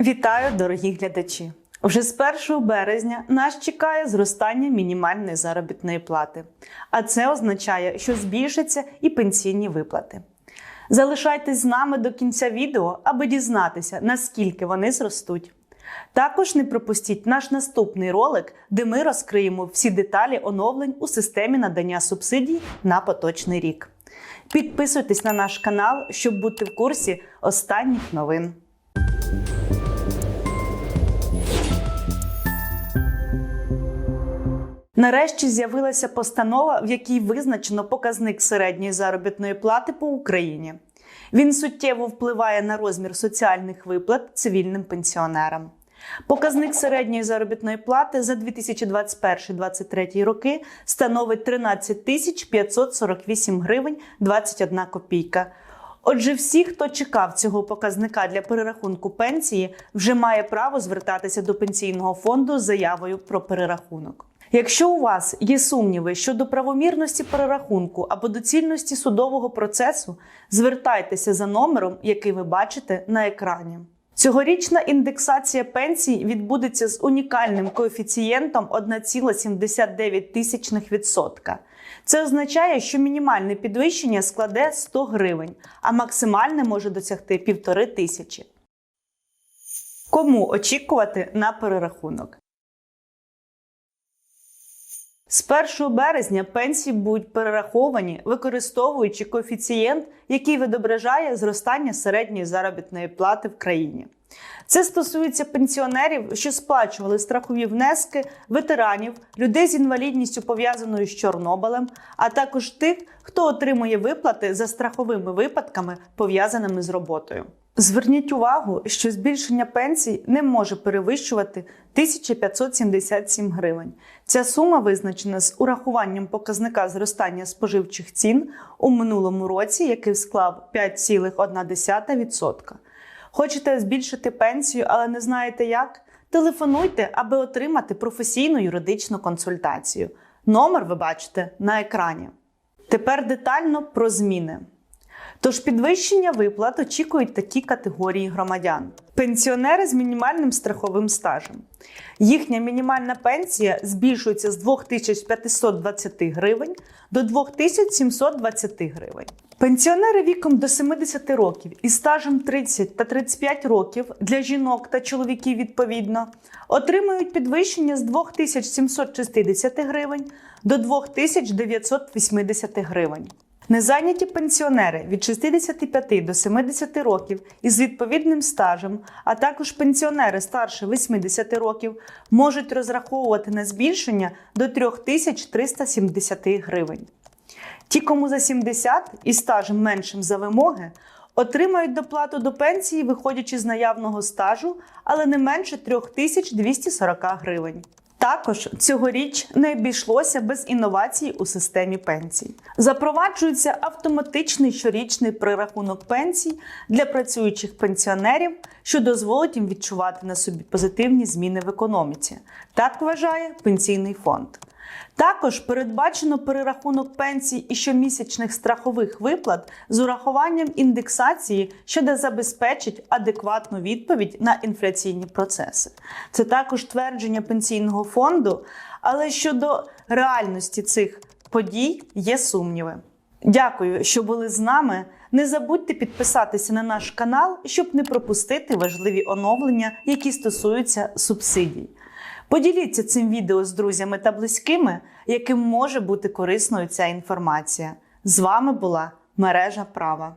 Вітаю, дорогі глядачі! Вже з 1 березня нас чекає зростання мінімальної заробітної плати, а це означає, що збільшаться і пенсійні виплати. Залишайтесь з нами до кінця відео, аби дізнатися, наскільки вони зростуть. Також не пропустіть наш наступний ролик, де ми розкриємо всі деталі оновлень у системі надання субсидій на поточний рік. Підписуйтесь на наш канал, щоб бути в курсі останніх новин. Нарешті з'явилася постанова, в якій визначено показник середньої заробітної плати по Україні. Він суттєво впливає на розмір соціальних виплат цивільним пенсіонерам. Показник середньої заробітної плати за 2021-2023 роки становить 13 тисяч 548 гривень 21 копійка. Отже, всі, хто чекав цього показника для перерахунку пенсії, вже має право звертатися до пенсійного фонду з заявою про перерахунок. Якщо у вас є сумніви щодо правомірності перерахунку або доцільності судового процесу, звертайтеся за номером, який ви бачите на екрані. Цьогорічна індексація пенсій відбудеться з унікальним коефіцієнтом 1,79%. Це означає, що мінімальне підвищення складе 100 гривень, а максимальне може досягти 1,5 тисячі. Кому очікувати на перерахунок? З 1 березня пенсії будуть перераховані, використовуючи коефіцієнт, який відображає зростання середньої заробітної плати в країні. Це стосується пенсіонерів, що сплачували страхові внески, ветеранів, людей з інвалідністю пов'язаною з Чорнобилем, а також тих, хто отримує виплати за страховими випадками, пов'язаними з роботою. Зверніть увагу, що збільшення пенсій не може перевищувати 1577 гривень. Ця сума визначена з урахуванням показника зростання споживчих цін у минулому році, який склав 5,1%. Хочете збільшити пенсію, але не знаєте як? Телефонуйте, аби отримати професійну юридичну консультацію. Номер ви бачите на екрані. Тепер детально про зміни. Тож підвищення виплат очікують такі категорії громадян: пенсіонери з мінімальним страховим стажем. Їхня мінімальна пенсія збільшується з 2520 гривень до 2720 гривень. Пенсіонери віком до 70 років із стажем 30 та 35 років для жінок та чоловіків відповідно отримують підвищення з 2760 гривень до 2980 гривень. Незайняті пенсіонери від 65 до 70 років із відповідним стажем, а також пенсіонери старше 80 років можуть розраховувати на збільшення до 3370 гривень. Ті, кому за 70 і стажем меншим за вимоги, отримають доплату до пенсії, виходячи з наявного стажу, але не менше 3240 гривень. Також цьогоріч не обійшлося без інновацій у системі пенсій. Запроваджується автоматичний щорічний прирахунок пенсій для працюючих пенсіонерів, що дозволить їм відчувати на собі позитивні зміни в економіці. Так вважає пенсійний фонд. Також передбачено перерахунок пенсій і щомісячних страхових виплат з урахуванням індексації, що не забезпечить адекватну відповідь на інфляційні процеси. Це також твердження пенсійного фонду, але щодо реальності цих подій є сумніви. Дякую, що були з нами. Не забудьте підписатися на наш канал, щоб не пропустити важливі оновлення, які стосуються субсидій. Поділіться цим відео з друзями та близькими, яким може бути корисною ця інформація. З вами була мережа права.